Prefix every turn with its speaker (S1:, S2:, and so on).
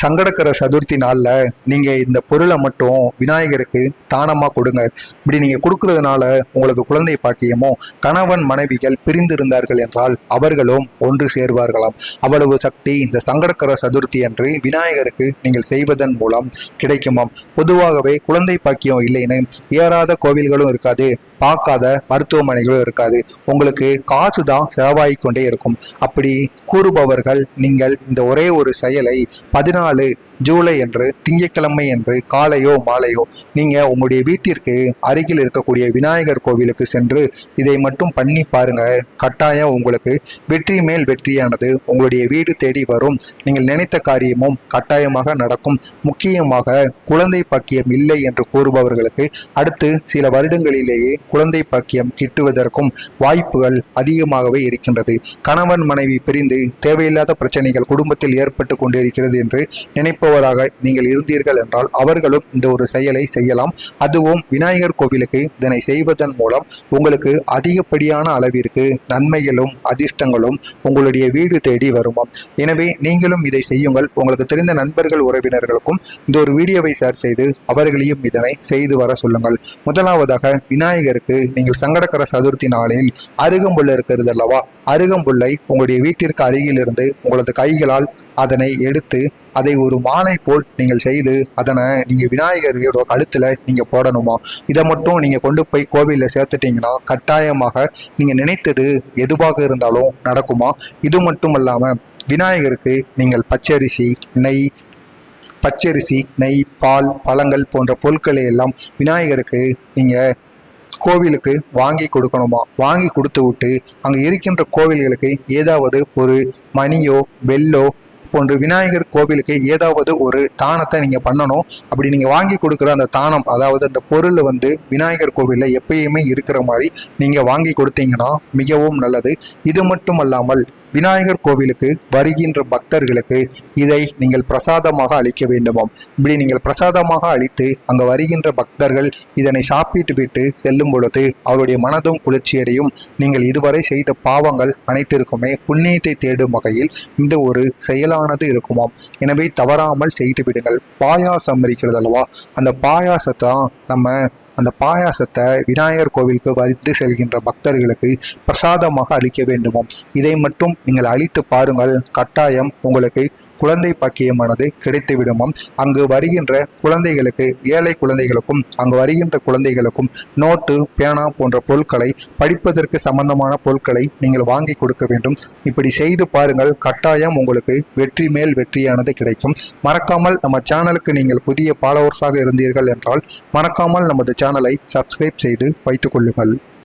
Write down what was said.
S1: சங்கடக்கர சதுர்த்தி நாளில் நீங்கள் இந்த பொருளை மட்டும் விநாயகருக்கு தானமாக கொடுங்க. இப்படி நீங்கள் கொடுக்கறதுனால உங்களுக்கு குழந்தை பாக்கியமோ கணவன் மனைவிகள் பிரிந்திருந்தார்கள் என்றால் அவர்களும் ஒன்று சேர்வார்களாம். அவ்வளவு சக்தி இந்த சங்கடக்கர சதுர்த்தி அன்று விநாயகருக்கு நீங்கள் செய்வதன் மூலம் கிடைக்குமாம். பொதுவாகவே குழந்தை பாக்கியம் இல்லைன்னு ஏறாத கோவில்களும் இருக்காது. பார்க்காத மருத்துவமனைகளும் இருக்காது. உங்களுக்கு காசு தான் செலவாகிக் கொண்டே இருக்கும். அப்படி கூறுபவர்கள் நீங்கள் இந்த ஒரே ஒரு செயலை பதினாலு ஜூலை என்று திங்கட்கிழமை என்று காலையோ மாலையோ நீங்கள் உங்களுடைய வீட்டிற்கு அருகில் இருக்கக்கூடிய விநாயகர் கோவிலுக்கு சென்று இதை மட்டும் பண்ணி பாருங்க. கட்டாயம் உங்களுக்கு வெற்றி மேல் வெற்றியானது உங்களுடைய வீடு தேடி வரும். நீங்கள் நினைத்த காரியமும் கட்டாயமாக நடக்கும். முக்கியமாக குழந்தை பாக்கியம் இல்லை என்று கூறுபவர்களுக்கு அடுத்து சில வருடங்களிலேயே குழந்தை பாக்கியம் கிட்டுவதற்கும் வாய்ப்புகள் அதிகமாகவே இருக்கின்றது. கணவன் மனைவி பிரிந்து தேவையில்லாத பிரச்சனைகள் குடும்பத்தில் ஏற்பட்டு கொண்டிருக்கிறது என்று நினைப்பவராக நீங்கள் இருந்தீர்கள் என்றால் அவர்களும் இந்த ஒரு செயலை செய்யலாம். அதுவும் விநாயகர் கோவிலுக்கு இதனை செய்வதன் மூலம் உங்களுக்கு அதிகப்படியான அளவிற்கு நன்மைகளும் அதிர்ஷ்டங்களும் உங்களுடைய வீடு தேடி வருமாம் எனவே நீங்களும் இதை செய்யுங்கள். உங்களுக்கு தெரிந்த நண்பர்கள் உறவினர்களுக்கும் இந்த ஒரு வீடியோவை ஷேர் செய்து அவர்களையும் இதனை செய்து வர சொல்லுங்கள். முதலாவதாக விநாயகருக்கு நீங்கள் சங்கடக்கர சதுர்த்தி நாளில் அருகம்புல் இருக்கிறது அல்லவா? அருகம்புல்லை உங்களுடைய வீட்டிற்கு அருகிலிருந்து உங்களது கைகளால் அதனை எடுத்து அதை ஒரு மா மாலை போல் நீங்கள் செய்து அதனை நீங்கள் விநாயகரோட கழுத்தில் நீங்கள் போடணுமா? இதை மட்டும் நீங்கள் கொண்டு போய் கோவிலில் சேர்த்துட்டீங்கன்னா கட்டாயமாக நீங்கள் நினைத்தது எதுவாக இருந்தாலும் நடக்குமா? இது மட்டும் இல்லாமல் விநாயகருக்கு நீங்கள் பச்சரிசி நெய் பச்சரிசி நெய் பால் பழங்கள் போன்ற பொருட்களை எல்லாம் விநாயகருக்கு நீங்கள் கோவிலுக்கு வாங்கி கொடுக்கணுமா? வாங்கி கொடுத்து விட்டு அங்கே இருக்கின்ற கோவில்களுக்கு ஏதாவது ஒரு மணியோ பெல்லோ போன்று விநாயகர் கோவிலுக்கு ஏதாவது ஒரு தானத்தை நீங்கள் பண்ணணும். அப்படி நீங்கள் வாங்கி கொடுக்குற அந்த தானம் அதாவது அந்த பொருள் வந்து விநாயகர் கோவிலில் எப்பயுமே இருக்கிற மாதிரி நீங்கள் வாங்கி கொடுத்தீங்கன்னா மிகவும் நல்லது. இது மட்டும் அல்லாமல் விநாயகர் கோவிலுக்கு வருகின்ற பக்தர்களுக்கு இதை நீங்கள் பிரசாதமாக அளிக்க வேண்டுமாம். இப்படி நீங்கள் பிரசாதமாக அளித்து அங்கு வருகின்ற பக்தர்கள் இதனை சாப்பிட்டு விட்டு செல்லும் பொழுது அவருடைய மனதும் குளிர்ச்சியடையும். நீங்கள் இதுவரை செய்த பாவங்கள் அனைத்திற்குமே புண்ணியத்தை தேடும் வகையில் இந்த ஒரு செயலானது இருக்குமாம். எனவே தவறாமல் செய்து விடுங்கள். பாயாசம் இருக்கிறது அல்லவா அந்த பாயாசத்தை நம்ம அந்த பாயாசத்தை விநாயகர் கோவிலுக்கு வரித்து செல்கின்ற பக்தர்களுக்கு பிரசாதமாக அளிக்க வேண்டுமாம். இதை மட்டும் நீங்கள் அழித்து பாருங்கள். கட்டாயம் உங்களுக்கு குழந்தை பாக்கியமானது கிடைத்து விடுமாம் அங்கு வருகின்ற குழந்தைகளுக்கு ஏழை குழந்தைகளுக்கும் அங்கு வருகின்ற குழந்தைகளுக்கும் நோட்டு பேனா போன்ற பொருட்களை படிப்பதற்கு சம்பந்தமான பொருட்களை நீங்கள் வாங்கி கொடுக்க வேண்டும். இப்படி செய்து பாருங்கள். கட்டாயம் உங்களுக்கு வெற்றி மேல் வெற்றியானது கிடைக்கும். மறக்காமல் நம்ம சேனலுக்கு நீங்கள் புதிய ஃபாலோவர்ஸாக இருந்தீர்கள் என்றால் மறக்காமல் நமது சேனலை சப்ஸ்கிரைப் செய்து வைத்துக் கொள்ளுங்கள்.